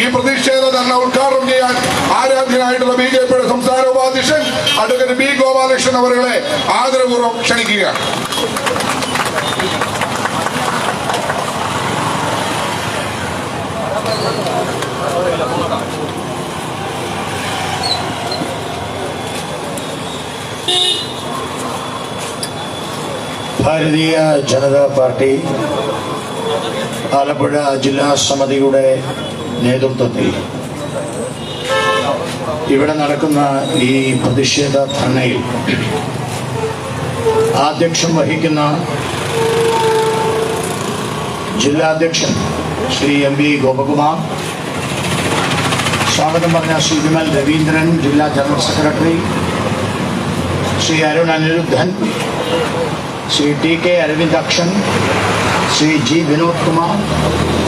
ഈ പ്രതിഷേധ ധർണ ഉദ്ഘാടനം ചെയ്യാൻ ആരാധ്യനായിട്ടുള്ള ബി ജെ പിയുടെ സംസ്ഥാന ഉപാധ്യക്ഷൻ അഡ്വക്കേറ്റ് ബി ഗോപാലകൃഷ്ണൻ അവരുടെ ആദരപൂർവം ക്ഷണിക്കുക ഭാരതീയ ജനതാ പാർട്ടി ആലപ്പുഴ ജില്ലാ സമിതിയുടെ നേതൃത്വത്തിൽ. ഇവിടെ നടക്കുന്ന ഈ പ്രതിഷേധ ധർണയിൽ ആധ്യക്ഷം വഹിക്കുന്ന ജില്ലാധ്യക്ഷൻ ശ്രീ എം വി ഗോപകുമാർ സ്വാഗതം പറഞ്ഞ ശ്രീ വിമൽ രവീന്ദ്രൻ ജില്ലാ general secretary Shri Arun Aniruddhan Shri T K Aravindakshan Shri G Vinod Kumar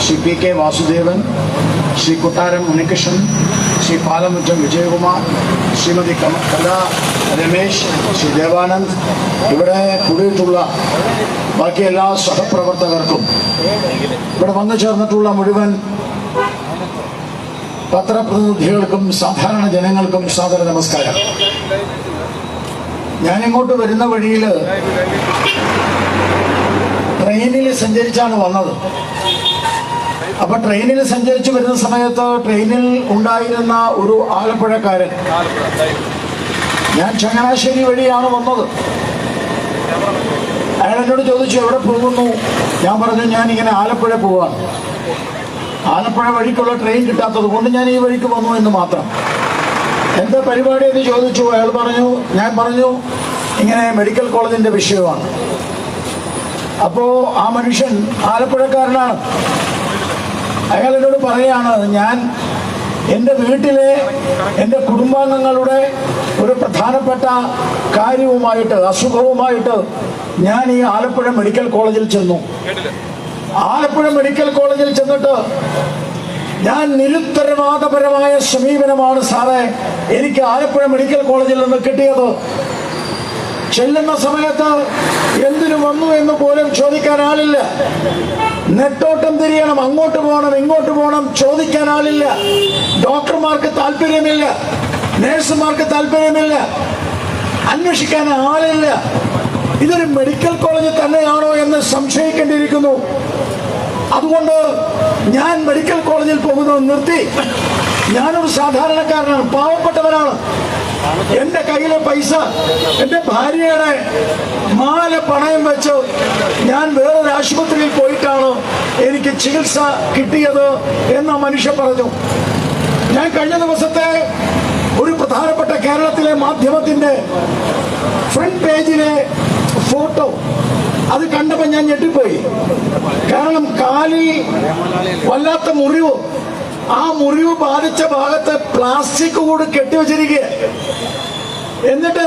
Shri P K Vasudevan Shri Kottaram Unnikrishnan Shri Palamuttam Vijayakumar Shrimati കലാ രമേശ് ശ്രീ ദേവാനന്ദ് ഇവിടെ കൂടിയിട്ടുള്ള ബാക്കി എല്ലാ സഹപ്രവർത്തകർക്കും ഇവിടെ വന്നു ചേർന്നിട്ടുള്ള മുഴുവൻ പത്രപ്രതിനിധികൾക്കും സാധാരണ ജനങ്ങൾക്കും സാദര നമസ്കാരം. ഞാനിങ്ങോട്ട് വരുന്ന വഴിയിൽ ട്രെയിനിൽ സഞ്ചരിച്ചാണ് വന്നത്. അപ്പൊ ട്രെയിനിൽ സഞ്ചരിച്ചു വരുന്ന സമയത്ത് ട്രെയിനിൽ ഉണ്ടായിരുന്ന ഒരു ആലപ്പുഴക്കാരൻ. ഞാൻ ചങ്ങനാശ്ശേരി വഴിയാണ് വന്നത്. അയാൾ എന്നോട് ചോദിച്ചു എവിടെ പോകുന്നു? ഞാൻ പറഞ്ഞു ഞാൻ ഇങ്ങനെ ആലപ്പുഴ പോവാണ്. ആലപ്പുഴ വഴിക്കുള്ള ട്രെയിൻ കിട്ടാത്തത് കൊണ്ട് ഞാൻ ഈ വഴിക്ക് വന്നു എന്ന് മാത്രം. എന്താ പരിപാടി എന്ന് ചോദിച്ചു അയാൾ പറഞ്ഞു ഞാൻ പറഞ്ഞു ഇങ്ങനെ മെഡിക്കൽ കോളേജിന്റെ വിഷയമാണ്. അപ്പോ ആ മനുഷ്യൻ ആലപ്പുഴക്കാരനാണ്. അയാൾ എന്നോട് പറയാണ് ഞാൻ എന്റെ വീട്ടിലെ എന്റെ കുടുംബാംഗങ്ങളുടെ ഒരു പ്രധാനപ്പെട്ട കാര്യവുമായിട്ട് അസുഖവുമായിട്ട് ഞാൻ ഈ ആലപ്പുഴ മെഡിക്കൽ കോളേജിൽ ചെന്നു. ആലപ്പുഴ മെഡിക്കൽ കോളേജിൽ ചെന്നിട്ട് ഞാൻ നിരുത്തരവാദപരമായ സമീപനമാണ് സാറേ എനിക്ക് ആലപ്പുഴ മെഡിക്കൽ കോളേജിൽ നിന്ന് കിട്ടിയത്. ചെല്ലുന്ന സമയത്ത് എന്തിനു വന്നു എന്ന് പോലും ചോദിക്കാൻ ആളില്ല. നെട്ടോട്ടം തിരിയണം അങ്ങോട്ട് പോകണം ഇങ്ങോട്ട് പോകണം ചോദിക്കാൻ ആളില്ല. ഡോക്ടർമാർക്ക് താല്പര്യമില്ല നേഴ്സുമാർക്ക് താല്പര്യമില്ല അന്വേഷിക്കാൻ ആളില്ല. ഇതൊരു മെഡിക്കൽ കോളേജ് തന്നെയാണോ എന്ന് സംശയിക്കേണ്ടിയിരിക്കുന്നു. അതുകൊണ്ട് ഞാൻ മെഡിക്കൽ കോളേജിൽ പോകുന്നത് നിർത്തി. ഞാനൊരു സാധാരണക്കാരനാണ് പാവപ്പെട്ടവനാണ്. എന്റെ കയ്യിലെ പൈസ എന്റെ ഭാര്യയുടെ മാല പണയം വെച്ച് ഞാൻ വേറൊരു ആശുപത്രിയിൽ പോയിട്ടാണ് എനിക്ക് ചികിത്സ കിട്ടിയത് എന്ന് മനുഷ്യ പറഞ്ഞു. ഞാൻ കഴിഞ്ഞ ദിവസത്തെ ഒരു പ്രധാനപ്പെട്ട കേരളത്തിലെ മാധ്യമത്തിന്റെ ഫ്രണ്ട് പേജിലെ ഫോട്ടോ അത് കണ്ടപ്പോൾ ഞാൻ ഞെട്ടിപ്പോയി. കാരണം കാലി വല്ലാത്ത മുറിവ് ആ മുറിവ് ബാധിച്ച ഭാഗത്ത് പ്ലാസ്റ്റിക് കൂടി കെട്ടിവെച്ചിരിക്കുക എന്നിട്ട്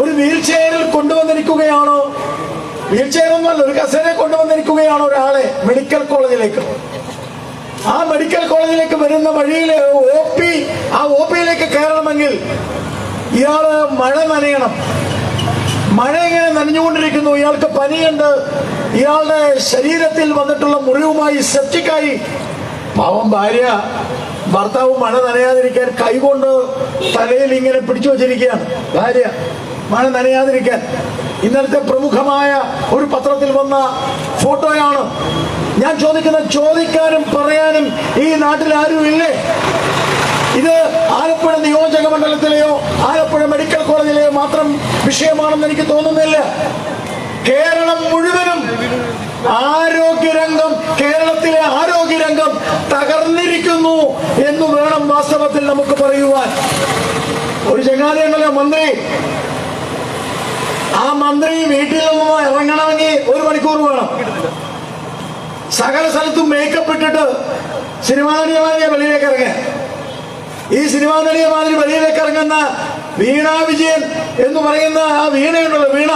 ഒരു വീൽ ചെയറിൽ കൊണ്ടുവന്നിരിക്കുകയാണോ? വീൽ ചെയർ ഒന്നുമല്ല ഒരു കസേര കൊണ്ടുവന്നിരിക്കുകയാണോ ഒരാളെ മെഡിക്കൽ കോളേജിലേക്ക്? ആ മെഡിക്കൽ കോളേജിലേക്ക് വരുന്ന വഴിയിൽ ഒ പി ആ ഒ പിയിലേക്ക് കയറണമെങ്കിൽ ഇയാൾ മഴ നനയണം. മഴ ഇങ്ങനെ നനഞ്ഞുകൊണ്ടിരിക്കുന്നു ഇയാൾക്ക് പനിയുണ്ട്. ഇയാളുടെ ശരീരത്തിൽ വന്നിട്ടുള്ള മുറിവുമായി സെപ്റ്റിക്കായി പാവം ഭാര്യ ഭർത്താവ് മഴ നനയാതിരിക്കാൻ കൈകൊണ്ട് തലയിൽ ഇങ്ങനെ പിടിച്ചു വച്ചിരിക്കുകയാണ്. ഭാര്യ മഴ നനയാതിരിക്കാൻ. ഇന്നലത്തെ പ്രമുഖമായ ഒരു പത്രത്തിൽ വന്ന ഫോട്ടോയാണ്. ഞാൻ ചോദിക്കുന്ന ചോദിക്കാനും പറയാനും ഈ നാട്ടിൽ ആരും ഇല്ലേ? ഇത് ആലപ്പുഴ നിയോജക മണ്ഡലത്തിലെയോ ആലപ്പുഴ മെഡിക്കൽ കോളേജിലെയോ മാത്രം വിഷയമാണെന്ന് എനിക്ക് തോന്നുന്നില്ല. കേരളം മുഴുവനും ആരോഗ്യരംഗം ആരോഗ്യരംഗം തകർന്നിരിക്കുന്നു എന്ന് വേണം വാസ്തവത്തിൽ നമുക്ക് പറയുവാൻ. ഒരു ചങ്ങാതിയുണ്ടല്ലോ മന്ത്രി ആ മന്ത്രി വീട്ടിൽ നിന്ന് ഇറങ്ങണമെങ്കിൽ ഒരു മണിക്കൂർ വേണം. സകല സ്ഥലത്തും മേക്കപ്പ് ഇട്ടിട്ട് സിനിമാ നടിയമാതിരി വെളിയിലേക്ക് ഇറങ്ങുക ഈ സിനിമാ നടിയമാതിരി വെളിയിലേക്ക് ഇറങ്ങുന്ന വീണ വിജയൻ എന്ന് പറയുന്ന ആ വീണയുണ്ടല്ലോ വീണ.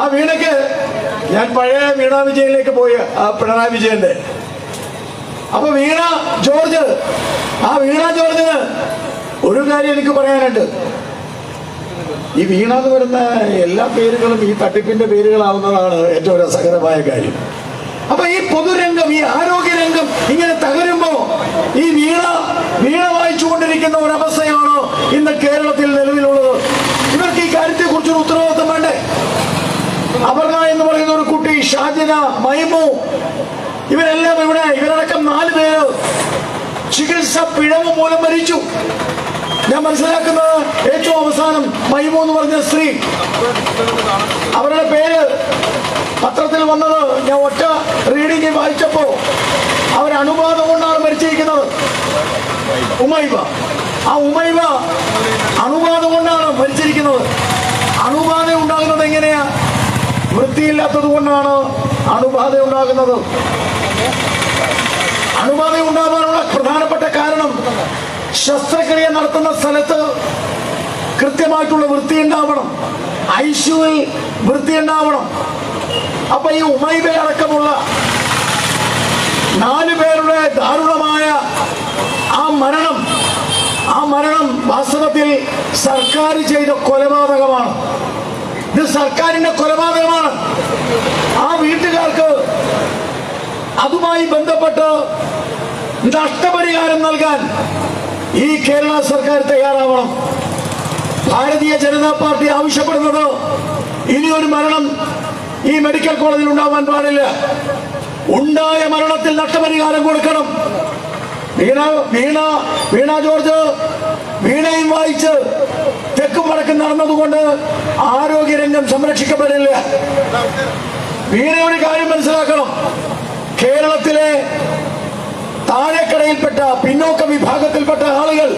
ആ വീണയ്ക്ക് ഞാൻ പഴയ വീണ വിജയനിലേക്ക് പോയി ആ പിണറായി വിജയന്റെ. അപ്പൊ വീണ ജോർജ് ആ വീണ ജോർജിന് ഒരു കാര്യം എനിക്ക് പറയാനുണ്ട്. ഈ വീണ എന്ന് വരുന്ന എല്ലാ പേരുകളും ഈ തട്ടിപ്പിന്റെ പേരുകളാവുന്നതാണ് ഏറ്റവും രസകരമായ കാര്യം. അപ്പൊ ഈ പൊതുരംഗം ഈ ആരോഗ്യരംഗം ഇങ്ങനെ തകരുമ്പോ ഈ വീണ വീണ വായിച്ചുകൊണ്ടിരിക്കുന്ന ഒരവസ്ഥയാണോ ഇന്ന് കേരളത്തിൽ നിലവിലുള്ളത്? ഇവർക്ക് ഈ കാര്യത്തെ കുറിച്ചൊരു ഉത്തരവാദിത്വം വേണ്ടേ? അപർണ എന്ന് പറയുന്ന ഒരു കുട്ടി ഷാജിന മൈമു ഇവരെല്ലാം ഇവിടെ ഇവരടക്കം നാല് പേര് ചികിത്സ പിഴവ് മൂലം മരിച്ചു. ഞാൻ മനസ്സിലാക്കുന്നത് ഏറ്റവും അവസാനം മൈമു എന്ന് പറഞ്ഞ സ്ത്രീ അവരുടെ പേര് പത്രത്തിൽ വന്നത് ഞാൻ ഒറ്റ റീഡിംഗ് വായിച്ചപ്പോ അവർ അണുബാധ കൊണ്ടാണ് മരിച്ചിരിക്കുന്നത്. ഉമൈബ. ആ ഉമൈബ അണുബാധ കൊണ്ടാണ് മരിച്ചിരിക്കുന്നത്. അണുബാധ ഉണ്ടാകുന്നത് എങ്ങനെയാ? വൃത്തിയില്ലാത്തത് കൊണ്ടാണ് അണുബാധ ഉണ്ടാകുന്നത്. അണുബാധ ഉണ്ടാകാനുള്ള പ്രധാനപ്പെട്ട കാരണം ശസ്ത്രക്രിയ നടത്തുന്ന സ്ഥലത്ത് കൃത്യമായിട്ടുള്ള വൃത്തി ഉണ്ടാവണം ഐശുവിൽ വൃത്തി ഉണ്ടാവണം അപ്പൊ ഈ ഉമൈബ അടക്കമുള്ള നാല് പേരുടെ ദാരുണമായ ആ മരണം ആ മരണം വാസ്തവത്തിൽ സർക്കാർ ചെയ്ത കൊലപാതകമാണ്. ഇത് സർക്കാരിന്റെ കൊലപാതകമാണ്. ആ വീട്ടുകാർക്ക് അതുമായി ബന്ധപ്പെട്ട് നഷ്ടപരിഹാരം നൽകാൻ ഈ കേരള സർക്കാർ തയ്യാറാവണം. ഭാരതീയ ജനതാ പാർട്ടി ആവശ്യപ്പെടുന്നത് ഇനിയൊരു മരണം ഈ മെഡിക്കൽ കോളേജിൽ ഉണ്ടാവാൻ പാടില്ല. ഉണ്ടായ മരണത്തിൽ നഷ്ടപരിഹാരം കൊടുക്കണം. വീണ വീണ വീണ ജോർജ് വീണയും വായിച്ച് തെക്കും വടക്കും നടന്നതുകൊണ്ട് ആരോഗ്യരംഗം സംരക്ഷിക്കപ്പെടില്ല. വീണ ഒരു കാര്യം മനസ്സിലാക്കണം. കേരളത്തിലെ താഴെക്കടയിൽപ്പെട്ട പിന്നോക്ക വിഭാഗത്തിൽപ്പെട്ട ആളുകൾ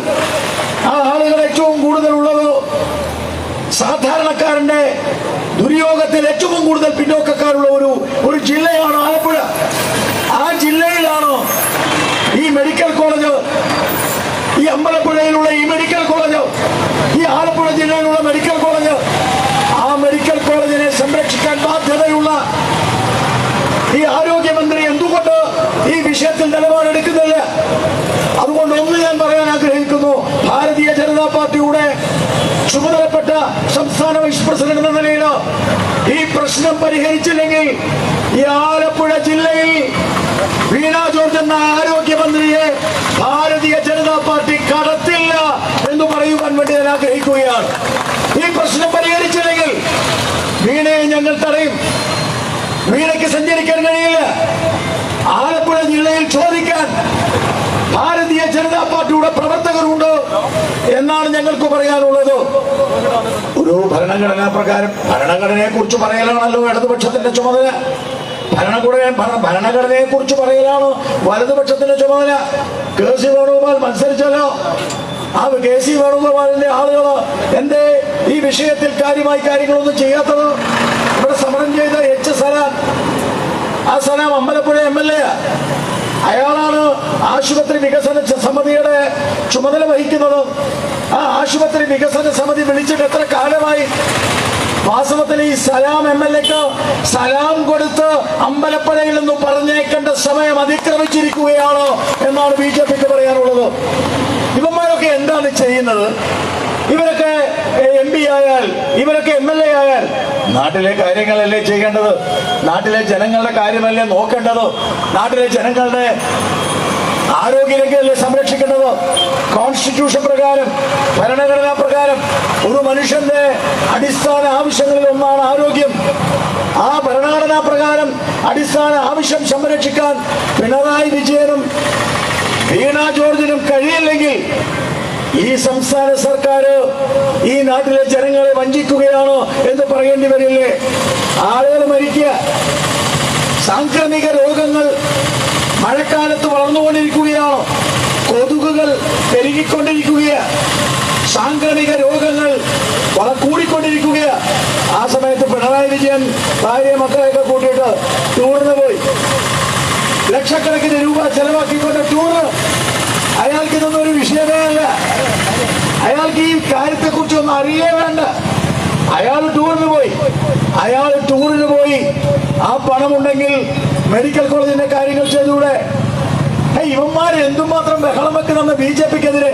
ആ ആളുകൾ ഏറ്റവും കൂടുതൽ ഉള്ളത് സാധാരണക്കാരന്റെ ദുര്യോഗത്തിൽ ഏറ്റവും കൂടുതൽ പിന്നോക്കക്കാരുള്ള ഒരു ഒരു ജില്ലയാണ് ആലപ്പുഴ. ആ ജില്ലയിലാണ് ഈ മെഡിക്കൽ കോളേജ് ഈ അമ്പലപ്പുഴയിലുള്ള ഈ മെഡിക്കൽ കോളേജ് ഈ ആലപ്പുഴ ജില്ലയിലുള്ള മെഡിക്കൽ കോളേജ്? ആ മെഡിക്കൽ കോളേജിനെ സംരക്ഷിക്കാൻ ബാധ്യതയുള്ള ഈ ആരോഗ്യമന്ത്രി വിഷയത്തിൽ നിലപാടെടുക്കുന്നില്ല. അതുകൊണ്ട് ഒന്ന് ഞാൻ പറയാൻ ആഗ്രഹിക്കുന്നു. ഭാരതീയ ജനതാ പാർട്ടിയുടെ ചുമതലപ്പെട്ട സംസ്ഥാന വൈസ് പ്രസിഡന്റ് എന്ന നിലയിൽ ഈ പ്രശ്നം പരിഹരിച്ചില്ലെങ്കിൽ ഈ ആലപ്പുഴ ജില്ലയിൽ വീണ ജോർജ് എന്ന ആരോഗ്യമന്ത്രിയെ ഭാരതീയ ജനതാ പാർട്ടി കടത്തില്ല എന്ന് പറയുവാൻ വേണ്ടി ഞാൻ ആഗ്രഹിക്കുകയാണ്. ഈ പ്രശ്നം പരിഹരിച്ചില്ലെങ്കിൽ വീണയെ ഞങ്ങൾ തടയും. വീണയ്ക്ക് സഞ്ചരിക്കാൻ കഴിയില്ല. ആലപ്പുഴ ജില്ലയിൽ ചോദിക്കാൻ ഭാരതീയ ജനതാ പാർട്ടിയുടെ പ്രവർത്തകരുണ്ടോ എന്നാണ് ഞങ്ങൾക്ക് പറയാനുള്ളത്. ഒരു ഭരണഘടനാ പ്രകാരം ഭരണഘടനയെ കുറിച്ച് പറയലാണല്ലോ ഇടതുപക്ഷത്തിന്റെ ചുമതല. ഭരണഘടന ഭരണഘടനയെ കുറിച്ച് പറയലാണ് വലതുപക്ഷത്തിന്റെ ചുമതല? കെ സി വേണുഗോപാൽ മത്സരിച്ചല്ലോ. ആ കെ സി വേണുഗോപാലിന്റെ ആളുകൾ എന്തേ ഈ വിഷയത്തിൽ കാര്യമായി കാര്യങ്ങളൊന്നും ചെയ്യാത്തത്? ഇവിടെ സമരം ചെയ്ത എച്ച് സലാം ആ സ്ഥലം അമ്പലപ്പുഴ എം എൽ എ. അയാളാണ് ആശുപത്രി വികസന സമിതിയുടെ ചുമതല വഹിക്കുന്നത്. ആ ആശുപത്രി വികസന സമിതി വിളിച്ചിട്ട് എത്ര കാലമായി വാസ്തവത്തിൽ ഈ സലാം എം എൽ എക്ക് സലാം കൊടുത്ത് അമ്പലപ്പുഴയിൽ നിന്ന് പറഞ്ഞേക്കേണ്ട സമയം അതിക്രമിച്ചിരിക്കുകയാണ് എന്നാണ് ബി ജെ പിക്ക് പറയാനുള്ളത്. ഇവന്മാരൊക്കെ എന്താണ് ചെയ്യുന്നത്? ഇവരൊക്കെ എം പി ആയാൽ ഇവരൊക്കെ എം എൽ എ ആയാൽ നാട്ടിലെ കാര്യങ്ങളല്ലേ ചെയ്യേണ്ടത്? നാട്ടിലെ ജനങ്ങളുടെ കാര്യമല്ലേ നോക്കേണ്ടത്? നാട്ടിലെ ജനങ്ങളുടെ ആരോഗ്യരംഗമല്ലേ സംരക്ഷിക്കേണ്ടത്? കോൺസ്റ്റിറ്റ്യൂഷൻ പ്രകാരം ഭരണഘടനാ പ്രകാരം ഒരു മനുഷ്യന്റെ അടിസ്ഥാന ആവശ്യങ്ങളിൽ ഒന്നാണ് ആരോഗ്യം. ആ ഭരണഘടനാ പ്രകാരം അടിസ്ഥാന ആവശ്യം സംരക്ഷിക്കാൻ പിണറായി വിജയനും വീണ ജോർജിനും കഴിയില്ലെങ്കിൽ ഈ സംസ്ഥാന സർക്കാർ ഈ നാട്ടിലെ ജനങ്ങളെ വഞ്ചിക്കുകയാണോ എന്ന് പറയേണ്ടി വരില്ലേ? ആളുകൾ മരിക്കുക സാംക്രമിക രോഗങ്ങൾ മഴക്കാലത്ത് വളർന്നുകൊണ്ടിരിക്കുകയാണോ? കൊതുകുകൾ പെരുകിക്കൊണ്ടിരിക്കുകയാണ് സാംക്രമിക രോഗങ്ങൾ വള കൂടിക്കൊണ്ടിരിക്കുകയാണ് ആ സമയത്ത് പിണറായി വിജയൻ ഭാര്യ മക്കളെയൊക്കെ കൂട്ടിയിട്ട് ടൂറിന് പോയി. ലക്ഷക്കണക്കിന് രൂപ ചെലവാക്കിക്കൊണ്ട് ടൂറ് അയാൾക്ക് ഇതൊന്നും ഒരു വിഷയമേ അല്ല അയാൾക്ക് ഈ കാര്യത്തെ കുറിച്ചൊന്നും അറിയേ വേണ്ട. അയാൾ ടൂറിന് പോയി. അയാൾ ടൂറിന് പോയി. ആ പണമുണ്ടെങ്കിൽ മെഡിക്കൽ കോളേജിന്റെ കാര്യങ്ങൾ ചെയ്തുകൂടെ? ഇവന്മാർ എന്തുമാത്രം ബഹളം വെക്കുന്ന ബി ജെ പിക്കെതിരെ?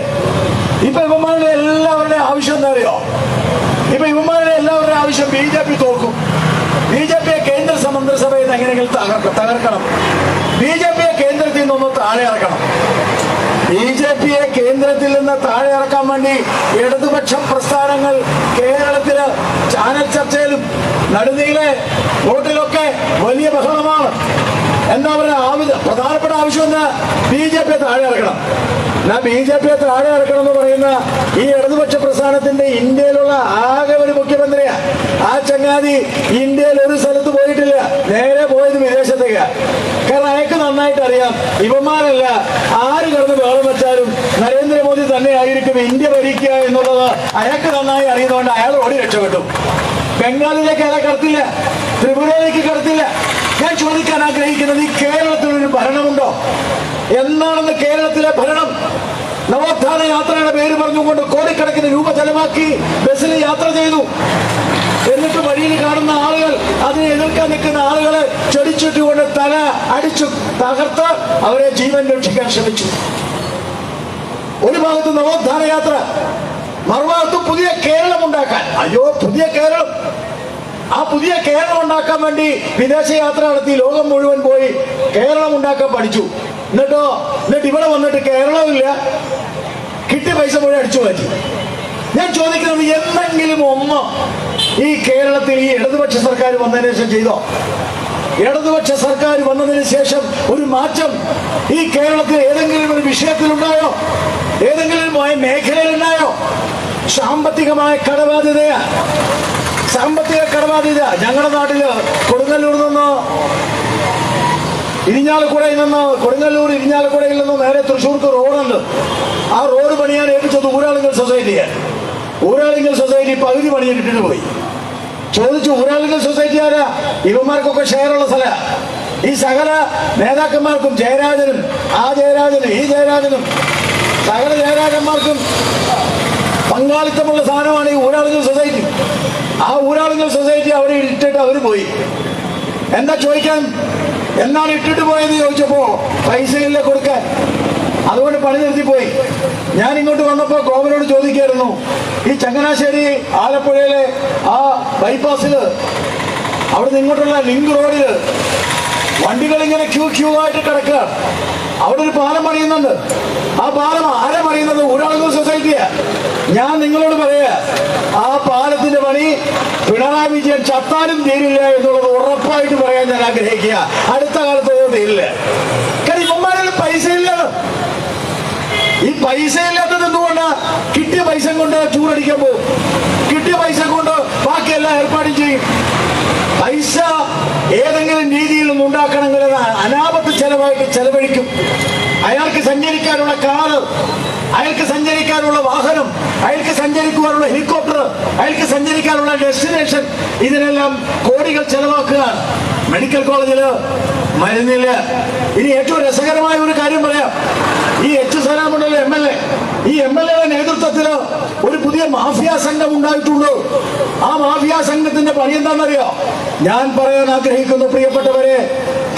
ഇപ്പൊ ഇവന്മാരുടെ എല്ലാവരുടെ ആവശ്യം എന്താ അറിയോ ഇപ്പൊ ഇവന്മാരുടെ എല്ലാവരുടെ ആവശ്യം ബി ജെ പി തോക്കും. ബി ജെ പിയെ കേന്ദ്ര മന്ത്രിസഭയിൽ എങ്ങനെയെങ്കിലും തകർക്കണം. ബി ജെ പിയെ കേന്ദ്രത്തിൽ നിന്നൊന്ന് താഴെ ഇറക്കണം. ബി ജെ പിയെ കേന്ദ്രത്തിൽ നിന്ന് താഴെ ഇറക്കാൻ വേണ്ടി ഇടതുപക്ഷ പ്രസ്ഥാനങ്ങൾ കേരളത്തിൽ ചാനൽ ചർച്ചയിലും നടുനീളെ വോട്ടിലൊക്കെ വലിയ ബഹളമാണ്. എന്താ പറയുക? പ്രധാനപ്പെട്ട ആവശ്യം എന്താ ബി ജെ പിയെ താഴെ ഇറക്കണം. എന്നാ ബി ജെ പിയെ താഴെ ഇറക്കണം എന്ന് പറയുന്ന ഈ ഇടതുപക്ഷ പ്രസ്ഥാനത്തിന്റെ ഇന്ത്യയിലുള്ള ആകെ ഒരു മുഖ്യമന്ത്രിയാ. ആ ചങ്ങാതി ഇന്ത്യയിൽ ഒരു സ്ഥലത്ത് പോയിട്ടില്ല. നേരെ പോയത് വിദേശത്തേക്ക്. കാരണം അയാൾക്ക് നന്നായിട്ട് അറിയാം. ഇവന്മാരല്ല ആര് കിടന്ന് ബഹളം വെച്ചാലും നരേന്ദ്രമോദി തന്നെ ആയിരിക്കും ഇന്ത്യ ഭരിക്കുക എന്നുള്ളത് അയാൾക്ക് നന്നായി അറിയുന്നതുകൊണ്ട് അയാൾ ഓടി രക്ഷപ്പെട്ടു. ബംഗാളിലേക്ക് അയാളെ കടത്തില്ല. ത്രിപുരയിലേക്ക് കടത്തില്ല. ഞാൻ ചോദിക്കാൻ ആഗ്രഹിക്കുന്നത് ഈ കേരളത്തിൽ ഒരു ഭരണമുണ്ടോ? എന്നാണെന്ന് കേരളത്തിലെ ഭരണം? നവോത്ഥാന യാത്രയുടെ പേര് പറഞ്ഞുകൊണ്ട് കോടിക്കണക്കിന് രൂപ ചെലവാക്കി ബസ്സിൽ യാത്ര ചെയ്തു. എന്നിട്ട് വഴിയിൽ കാണുന്ന ആളുകൾ അതിനെ എതിർക്കാൻ നിൽക്കുന്ന ആളുകളെ ചെടിച്ചുറ്റുകൊണ്ട് തല അടിച്ചു തകർത്ത് അവരെ ജീവൻ രക്ഷിക്കാൻ ശ്രമിച്ചു. ഒരു ഭാഗത്ത് നവോത്ഥാന യാത്ര മറുഭാഗത്ത് പുതിയ കേരളം ഉണ്ടാക്കാൻ. അയ്യോ പുതിയ കേരളം. ആ പുതിയ കേരളം ഉണ്ടാക്കാൻ വേണ്ടി വിദേശയാത്ര നടത്തി ലോകം മുഴുവൻ പോയി കേരളം ഉണ്ടാക്കാൻ പഠിച്ചു. എന്നിട്ടോ? എന്നിട്ട് ഇവിടെ വന്നിട്ട് കേരളമില്ല. കിട്ടിയ പൈസ മുഴുവൻ അടിച്ചു മാറ്റി. ഞാൻ ചോദിക്കുന്നത് എന്തെങ്കിലും ഒന്ന് ഈ കേരളത്തിൽ ഈ ഇടതുപക്ഷ സർക്കാർ വന്നതിന് ശേഷം ചെയ്തോ? ഇടതുപക്ഷ സർക്കാർ വന്നതിന് ശേഷം ഒരു മാറ്റം ഈ കേരളത്തിൽ ഏതെങ്കിലും ഒരു വിഷയത്തിലുണ്ടായോ? ഏതെങ്കിലും മേഖലയിലുണ്ടായോ? സാമ്പത്തികമായ കടബാധ്യതയാ. സാമ്പത്തിക കടബാധ്യത ഞങ്ങളുടെ നാട്ടിൽ കൊടുങ്ങല്ലൂർ നിന്ന് ഇരിഞ്ഞാലക്കുടയിൽ നിന്ന് കൊടുങ്ങല്ലൂർ ഇരിഞ്ഞാലക്കുടയിൽ നിന്ന് നേരെ തൃശ്ശൂർക്ക് റോഡുണ്ട്. ആ റോഡ് പണിയാൻ ഏൽപ്പിച്ചത് ഊരാളുങ്കൽ സൊസൈറ്റിയെ. ഊരാളുങ്കൽ സൊസൈറ്റി പകുതി പണിയിട്ടിട്ട് പോയി. ചോദിച്ചു ഊരാളുങ്കൽ സൊസൈറ്റി ആരാ? ഇവന്മാർക്കൊക്കെ ഷെയറുള്ള സ്ഥല. ഈ സകല നേതാക്കന്മാർക്കും ജയരാജനും ആ ജയരാജനും ഈ ജയരാജനും സകല ജയരാജന്മാർക്കും പങ്കാളിത്തമുള്ള സാധനമാണ് ഈ ഊരാളുങ്കൽ സൊസൈറ്റി. ആ ഊരാളുങ്കൽ സൊസൈറ്റി അവരെ ഇട്ടിട്ട് അവർ പോയി. എന്താ ചോദിക്കാൻ? എന്നാണ് ഇട്ടിട്ട് പോയെന്ന് ചോദിച്ചപ്പോ പൈസ ഇല്ല കൊടുക്കാൻ. അതുകൊണ്ട് പണി നിർത്തിപ്പോയി ഞാൻ ഇങ്ങോട്ട് വന്നപ്പോ ഗോവനോട് ചോദിക്കായിരുന്നു ഈ ചങ്ങനാശ്ശേരി ആലപ്പുഴയിലെ ആ ബൈപ്പാസിൽ അവിടുന്ന് ഇങ്ങോട്ടുള്ള ലിങ്ക് റോഡിൽ വണ്ടികൾ ഇങ്ങനെ ക്യൂ ക്യൂ ആയിട്ട് കിടക്കുക. അവിടെ ഒരു പാലം പണിയുന്നുണ്ട്. ആ പാലം ആരെ പണിയുന്നത് ഊരാളുകൾ സൊസൈറ്റിയാ ഞാൻ നിങ്ങളോട് പറയാ ആ പാലത്തിന്റെ പണി പിണറായി വിജയൻ ചത്താനും തീരില്ല എന്നുള്ളത് ഉറപ്പായിട്ട് പറയാൻ ഞാൻ ആഗ്രഹിക്കുക. അടുത്ത കാലത്ത് തീരില്ല. കാരണം ഇവന്മാരിൽ പൈസ ഇല്ല. ഈ പൈസ ഇല്ലാത്തത് എന്തുകൊണ്ടാ? കിട്ടിയ പൈസ കൊണ്ട് ചൂടടിക്കാൻ പോകും. കിട്ടിയ പൈസ കൊണ്ട് ബാക്കിയെല്ലാം ഏർപ്പാടും ചെയ്യും. പൈസ ഏതെങ്കിലും രീതിയിൽ ഉണ്ടാക്കണമെങ്കിൽ അനാപത്ത് ചെലവായിട്ട് ചെലവഴിക്കും. അയാൾക്ക് സഞ്ചരിക്കാനുള്ള കാറ് അയാൾക്ക് സഞ്ചരിക്കാനുള്ള വാഹനം അയാൾക്ക് സഞ്ചരിക്കുവാനുള്ള ഹെലികോപ്റ്റർ അയാൾക്ക് സഞ്ചരിക്കാനുള്ള ഡെസ്റ്റിനേഷൻ ഇതിനെല്ലാം കോടികൾ ചെലവാക്കുക. മെഡിക്കൽ കോളേജിൽ മരുന്നില്ല. ഇനി ഏറ്റവും രസകരമായ ഒരു കാര്യം പറയാം. ഈ എച്ച് സലാമുണ്ടല്ലോ എം എൽ എ ഈ എം എൽ എയുടെ നേതൃത്വത്തിൽ ഒരു പുതിയ മാഫിയ സംഘം ഉണ്ടായിട്ടുണ്ട്. ആ മാഫിയ സംഘത്തിന്റെ പണി എന്താണെന്നറിയോ? ഞാൻ പറയാൻ ആഗ്രഹിക്കുന്നു പ്രിയപ്പെട്ടവരെ.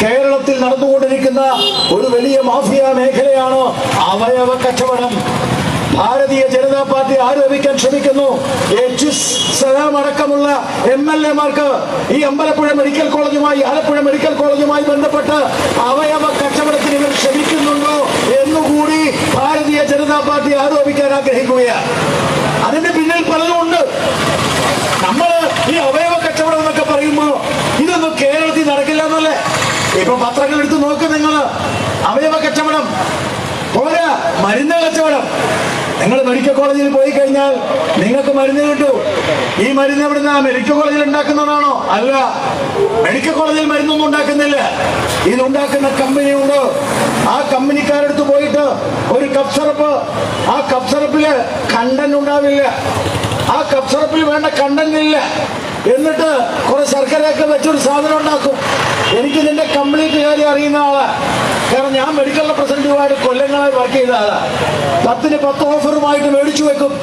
കേരളത്തിൽ നടന്നുകൊണ്ടിരിക്കുന്ന ഒരു വലിയ മാഫിയ മേഖലയാണ് അവയവ കച്ചവടം. ഭാരതീയ ജനതാ പാർട്ടി ആരോപിക്കാൻ ശ്രമിക്കുന്നു. അടക്കമുള്ള എം എൽ എമാർക്ക് ഈ അമ്പലപ്പുഴ മെഡിക്കൽ കോളേജുമായി ആലപ്പുഴ മെഡിക്കൽ കോളേജുമായി ബന്ധപ്പെട്ട് അവയവ കച്ചവടത്തിന് ഇവർ ശ്രമിക്കുന്നുണ്ടോ എന്നുകൂടി ഭാരതീയ ജനതാ പാർട്ടി ആരോപിക്കാൻ ആഗ്രഹിക്കുകയാണ്. അതിന്റെ പിന്നിൽ പലതും നമ്മൾ ഈ അവയവ കച്ചവടം എന്നൊക്കെ പറയുമ്പോ ഇതൊന്നും കേരളത്തിൽ നടക്കില്ല എന്നല്ലേ ഇപ്പൊ പത്രങ്ങൾ എടുത്ത് നോക്ക് നിങ്ങൾ അവയവ കച്ചവടം. പോരാ മരുന്ന് കച്ചവടം. നിങ്ങൾ മെഡിക്കൽ കോളേജിൽ പോയി കഴിഞ്ഞാൽ നിങ്ങൾക്ക് മരുന്ന് കിട്ടൂ. ഈ മരുന്ന് എവിടുന്ന? മെഡിക്കൽ കോളേജിൽ ഉണ്ടാക്കുന്നതാണോ? അല്ല. മെഡിക്കൽ കോളേജിൽ മരുന്നൊന്നും ഉണ്ടാക്കുന്നില്ല. ഇതുണ്ടാക്കുന്ന കമ്പനിയുണ്ട് ആ കമ്പനിക്കാരടുത്ത് പോയിട്ട് ഒരു കപ്പ് സിറപ്പ്. ആ കപ്പ് സിറപ്പിൽ കണ്ടന്റ് ഉണ്ടാവില്ല. ആ കപ്പ് സിറപ്പിൽ വേണ്ട കണ്ടന്റ് ഇല്ല. എന്നിട്ട് കുറെ ശർക്കരയൊക്കെ വെച്ചൊരു സാധനം ഉണ്ടാക്കും. എനിക്ക് ഇതിന്റെ കംപ്ലീറ്റ് കാര്യം അറിയുന്ന ആളാ. കാരണം ഞാൻ മെഡിക്കൽ റെപ്രസെന്റേറ്റീവായിട്ട് കൊല്ലങ്ങളായി വർക്ക് ചെയ്ത ആളാ. പത്തിന് പത്ത് ഓഫറുമായിട്ട് മേടിച്ചു വെക്കും.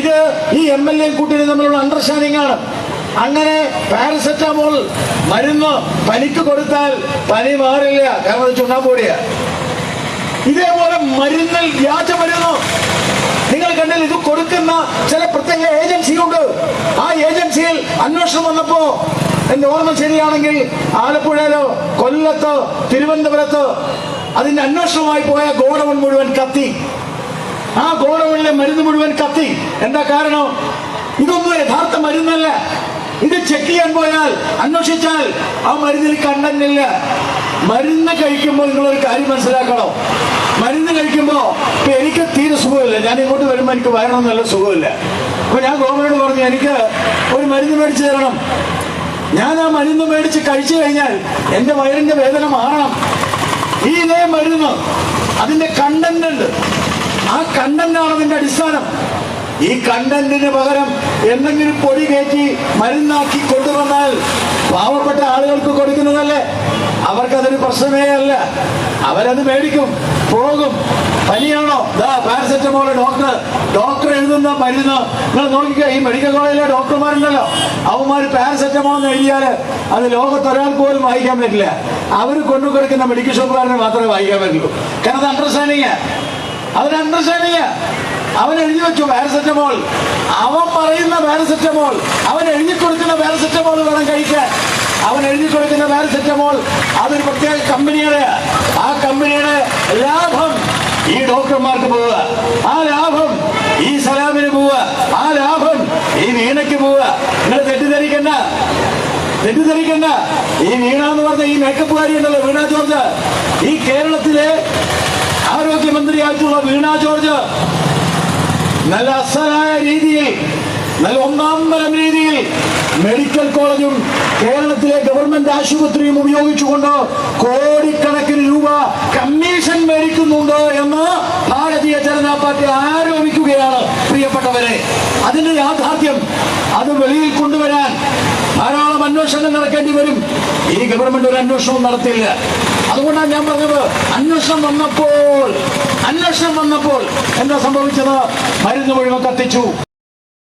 ഇത് ഈ എം എൽ എ കൂട്ടിന് തമ്മിലുള്ള അണ്ടർസ്റ്റാൻഡിംഗ് ആണ്. അങ്ങനെ പാരസെറ്റമോൾ മരുന്ന് പനിക്ക് കൊടുത്താൽ പനി മാറില്ല. കാരണം ചുണ്ണാമ്പൊടിയാ ഇതേപോലെ മരുന്നിൽ വ്യാജ മരുന്ന് കണ്ടില്ല ഇത് കൊടുക്കുന്ന ചില പ്രത്യേക ഏജൻസിയുണ്ട്. ആ ഏജൻസിയിൽ അന്വേഷണം വന്നപ്പോ എന്റെ ഓർമ്മ ശരിയാണെങ്കിൽ ആലപ്പുഴയിലോ കൊല്ലത്ത് തിരുവനന്തപുരത്ത് അതിന്റെ അന്വേഷണമായി പോയ ഗോഡവൺ മുഴുവൻ കത്തി. ആ ഗോഡവണിലെ മരുന്ന് മുഴുവൻ കത്തി. എന്താ കാരണം? ഇതൊന്നും യഥാർത്ഥ മരുന്നല്ല. ഇത് ചെക്ക് ചെയ്യാൻ പോയാൽ അന്വേഷിച്ചാൽ ആ മരുന്നിൽ കണ്ടന്റില്ല. മരുന്ന് കഴിക്കുമ്പോൾ നിങ്ങളൊരു കാര്യം മനസ്സിലാക്കണം. മരുന്ന് കഴിക്കുമ്പോൾ ഇപ്പൊ എനിക്ക് തീരെ സുഖമില്ല. ഞാൻ ഇങ്ങോട്ട് വരുമ്പോൾ എനിക്ക് വയറൊന്നും നല്ല സുഖമില്ല. അപ്പൊ ഞാൻ ഗോവനോട് പറഞ്ഞു എനിക്ക് ഒരു മരുന്ന് മേടിച്ചു തരണം. ഞാൻ ആ മരുന്ന് മേടിച്ച് കഴിച്ചു കഴിഞ്ഞാൽ എന്റെ വയറിന്റെ വേദന മാറണം ഈ ഇതേ മരുന്ന് അതിന്റെ കണ്ടന്റ് ഉണ്ട്. ആ കണ്ടന്റാണ് അതിന്റെ അടിസ്ഥാനം. ഈ കണ്ടന്റിന് പകരം എന്തെങ്കിലും പൊടി കയറ്റി മരുന്നാക്കി കൊണ്ടുവന്നാൽ പാവപ്പെട്ട ആളുകൾക്ക് കൊടുക്കുന്നതല്ലേ? അവർക്കതൊരു പ്രശ്നമേ അല്ല. അവരത് മേടിക്കും പോകും. പനിയാണോ? ദാ പാരസെറ്റമോൾ ഡോക്ടർ ഡോക്ടർ എഴുതുന്ന മരുന്ന്. നിങ്ങൾ നോക്കിക്കോ ഈ മെഡിക്കൽ കോളേജിലെ ഡോക്ടർമാരുണ്ടല്ലോ. അവന്മാർ പാരസെറ്റമോൾ എന്ന് എഴുതിയാൽ അത് ലോകത്ത് പോലും വായിക്കാൻ പറ്റില്ല. അവർ കൊണ്ടു കൊടുക്കുന്ന മെഡിക്കൽ ഷോപ്പുകാരനെ മാത്രമേ വായിക്കാൻ പറ്റുള്ളൂ. കാരണം അത് അണ്ടർസ്റ്റാൻഡിങ് അതൊരു അണ്ടർസ്റ്റാൻഡിങ് അവൻ എഴുതി വെച്ചു പാരസെറ്റമോൾ. അവൻ പറയുന്ന പാരസെറ്റമോൾ. അവൻ എഴുതി കൊടുക്കുന്ന പാരസെറ്റമോൾ വേണം കഴിക്കാൻ. അവൻ എഴുതി കൊടുക്കുന്ന പാരസെറ്റമോൾ അതൊരു പ്രത്യേക കമ്പനിയുടെ. ആ കമ്പനിയുടെ ലാഭം ഈ ഡോക്ടർമാർക്ക് പോവുക. ആ ലാഭം ഈ സലാമിന് പോവുക. ആ ലാഭം ഈ വീണയ്ക്ക് പോവുക. നിങ്ങൾ തെറ്റിദ്ധരിക്കണ്ട. തെറ്റിദ്ധരിക്കണ്ട. ഈ വീണ എന്ന് പറഞ്ഞ ഈ മേക്കപ്പുകാരി ഉണ്ടല്ലോ വീണ ജോർജ്. ഈ കേരളത്തിലെ ആരോഗ്യമന്ത്രിയായിട്ടുള്ള വീണ ജോർജ്. നല്ല അസലായ രീതിയിൽ നല്ല ഒന്നാം തരം രീതിയിൽ മെഡിക്കൽ കോളേജും കേരളത്തിലെ ഗവൺമെന്റ് ആശുപത്രിയും ഉപയോഗിച്ചുകൊണ്ട് കോടിക്കണക്കിന് രൂപ കമ്മീഷൻ മേടിക്കുന്നുണ്ട് എന്ന് ഭാരതീയ ജനതാ പാർട്ടി ആരോപിക്കുകയാണ് പ്രിയപ്പെട്ടവരെ. അതിന്റെ യാഥാർത്ഥ്യം അത് വെളിയിൽ കൊണ്ടുവരാൻ ധാരാളം അന്വേഷണം നടക്കേണ്ടി വരും. ഈ ഗവൺമെന്റ് ഒരു അന്വേഷണവും നടത്തില്ല. അതുകൊണ്ടാണ് ഞാൻ പറഞ്ഞത് അന്വേഷണം വന്നപ്പോൾ അന്വേഷണം വന്നപ്പോൾ എന്താ സംഭവിച്ചത്? മരുന്ന് മുഴുവൻ കത്തിച്ചു